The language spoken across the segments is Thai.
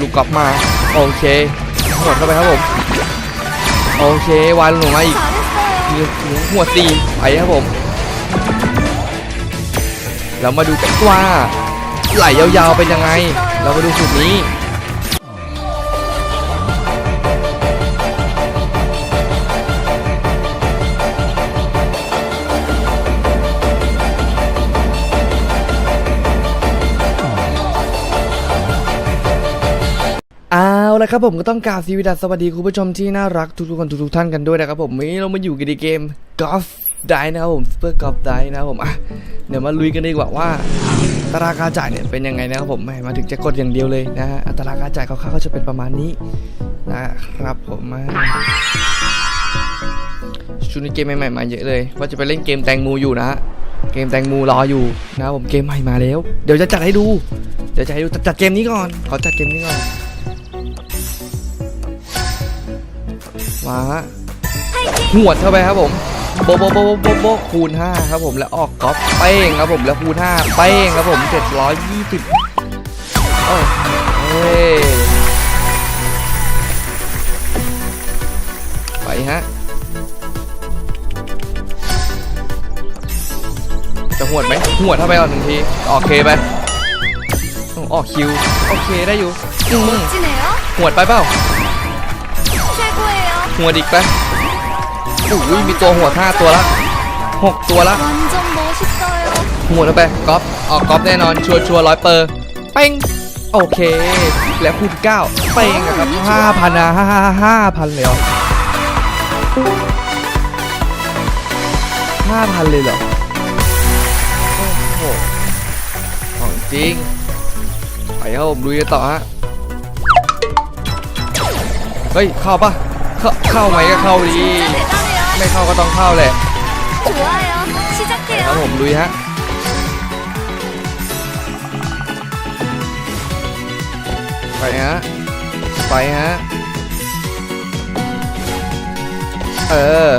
ลูกกลับมา โอเคหมดเข้าไปครับผม โอเควายลงหนูมาอีกมีหัวตีไปครับผม เรามาดูกันว่าไหลยาวๆเป็นยังไง เรามาดูสูตรนี้ ละครับผมก็ต้องกราบสวัสดีสวัสดีคุณผู้ชมที่น่ารักทุกๆคนทุกๆท่านกันด้วยนะครับผมวันนี้เรามาอยู่กันในเกม Golf Die นะครับผม Super Golf Die นะครับผมอะเดี๋ยวมาลุยกันดีกว่าว่าอัตราการจ่ายเนี่ยเป็นยังไงนะครับผมมมาถึงจะกดอย่างเดียวเลยนะฮะอัตราการจ่ายคร่าวๆก็จะเป็นประมาณนี้นะครับผมชุดนี้เกมใหม่ๆมาเยอะเลย ว่าจะไปเล่นเกมแตงมูอยู่นะฮะเกมแตงมูรออยู่นะครับผมเกมใหม่มาแล้ว เดี๋ยวจะจัดให้ดู เดี๋ยวจะให้ดูจัดเกมนี้ก่อนขอจัดเกมนี้ก่อน มาฮะวดเข้าไปครับผมโบโบโบโบโบคูณ 5 ครับผมแล้วออกกอล์ฟเป้งครับผมแล้วคูณ 5 เป้งครับผม 720โอ้เฮ้ไปฮะจะหัวดไหมหัวเข้าไปก่อนหนึ่งทีโอเคไปออกคิว โอเคได้อยู่หัวดไปเปล่า หัวอีกปอุ้ยมีตัวหัวห้าตัวละหกตัวละหัวแล้วไปก๊อปออกก๊อปแน่นอนชัวชัวร้อยเปอร์เป้งโอเค แล้วคูณเก้าเป้งครับห้าพันนะห้าห้าห้าพันแล้วห้าพันเลยเหรอโอ้โหของจริงไปครัผมดูยต่อฮะเฮ้ยเข้าปะ เข้าเข้าไหมก็เข้าดีไม่เข้าก็ต้องเข้าแหละครับผมลุยฮะไปฮะไปฮะเออ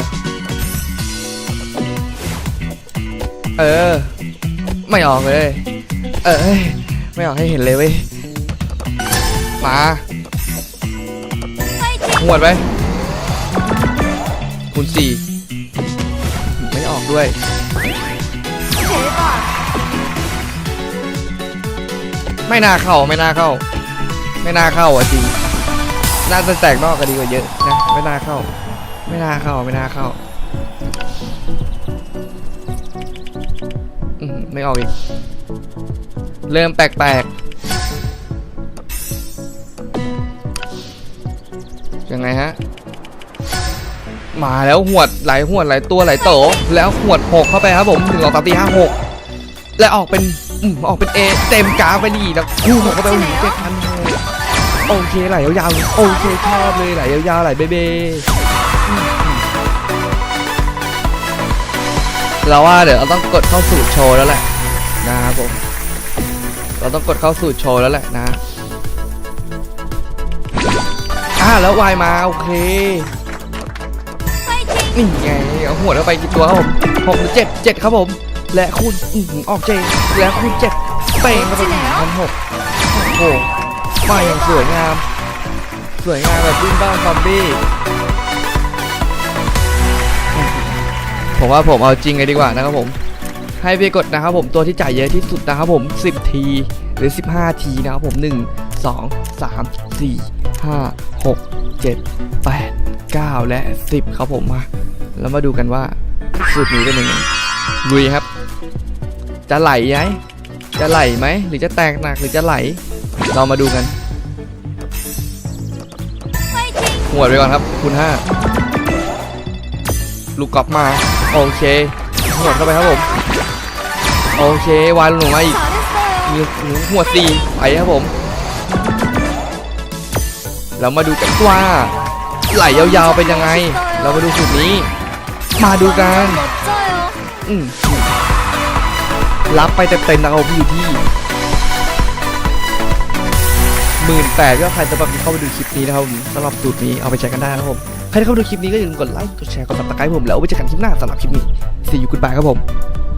เออ ไม่ออกเลย เออไม่ออกให้เห็นเลยเว้ยมาหวดไป คูณสี่ไม่ออกด้วย.ไม่น่าเข้าไม่น่าเข้า ไม่น่าเข้าอะจริงน่าจะแตกนอกกันดีกว่าเยอะนะไม่น่าเข้า ไม่น่าเข้าไม่น่าเข้าไม่ออกอีก เริ่มแปลกๆยังไงฮะ มาแล้วหวดหลายหวดหลายตัวหลายโตแล้วหวดหกเข้าไปครับผมถึงอองสามสี่ห้าหกและออกเป็นออกเป็นเอเต็มกาไปดีนะคู่หกเข้าไปโอ้โหเจ็ดพันโอเคไหลยาวๆโอเคชอบเลยไหลยาวๆไหลเบเบเราว่าเดี๋ยวเราต้องกดเข้าสู่โชว์แล้วแหละนะครับผมเราต้องกดเข้าสู่โชว์แล้วแหละนะอ่าแล้ววายมาโอเค นี่ไงเอาหัวเข้าไปกี่ตัวครับผมหกหรือเจ็ดเจ็ดครับผม และคูณอื้อออกเจและคูณเจ็ดเป้งเข้าไปหนึ่งพันหกโอ้โหมาอย่างสวยงาม สวยงามแบบรุ่นบ้านซอมบี้ผมว่าผมเอาจริงเลยดีกว่านะครับผม ให้ไปกดนะครับผมตัวที่จ่ายเยอะที่สุดนะครับผม 10 ทีหรือ 15 ทีนะครับผม 1 2 3 4 5 6 7 8 9 และ 10 ครับผมมา แล้วมาดูกันว่าสูตรนี้เป็นยังไงลุยครับ จะไหลไหมจะไหลไหมหรือจะแตกหนักหรือจะไหล เรามาดูกันหัวไปก่อนครับ คุณห้าลูกกลับมา โอเคหัวเข้าไปครับผม โอเควานลงมาอีกมีหัวสี่ไปครับผม เรามาดูกันว่าไหลยาวๆเป็นยังไง เรามาดูสูตรนี้ มาดูกันอืมรับไปเต็มๆนะเอาพี่อยู่ที่หมื่นแปดก็ใครจะแบบเข้าไปดูคลิปนี้นะครับสำหรับสูตรนี้เอาไปใช้กันได้นะครับใครที่เข้าดูคลิปนี้ก็อย่าลืมกดไลค์กดแชร์กดติดตามผมแล้วไปเจอกันคลิปหน้าสำหรับคลิปนี้สี่ you goodbye ครับผม